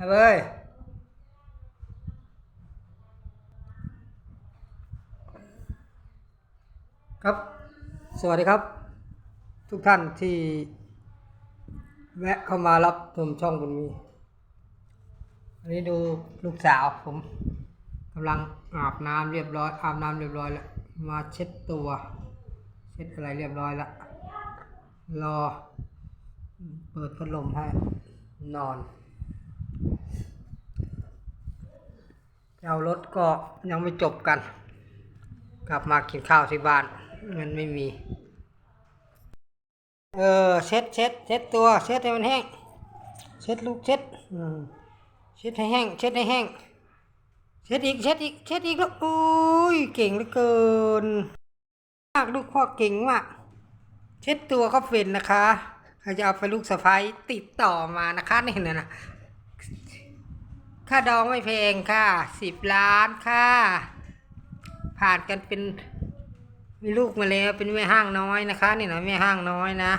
เอาเว้ยครับ สวัสดีครับ ทุกท่านที่ แวะเข้ามารับชมช่องบุญมี อันนี้ดูลูกสาวผมกำลังอาบน้ำเรียบร้อยอาบน้ำเรียบร้อยแล้ว มาเช็ดตัว เช็ดอะไรเรียบร้อยแล้ว รอ เปิดพัดลมให้นอน เอารถก็ยังไม่จบกัน กลับมากินข้าวที่บ้านเงินไม่มี เออเช็ดเช็ดเช็ดตัวเช็ดให้มันแห้งเช็ดลูกเช็ดเช็ดให้แห้งเช็ดให้แห้งเช็ดอีกเช็ดอีกเช็ดอีกแล้วอุ้ยเก่งเหลือเกินมากลูกพ่อเก่งมากเช็ดตัวก็เป็นนะคะใครจะเอาไปลูกสะพ้ายติดต่อมานะคะนี่นะนะ ค่าดองไม่แพงค่ะสิบล้านค่ะ ผ่านกันเป็นมีลูกมาแล้วเป็นแม่ห้างน้อยนะคะ นี่นะแม่ห้างน้อยนะ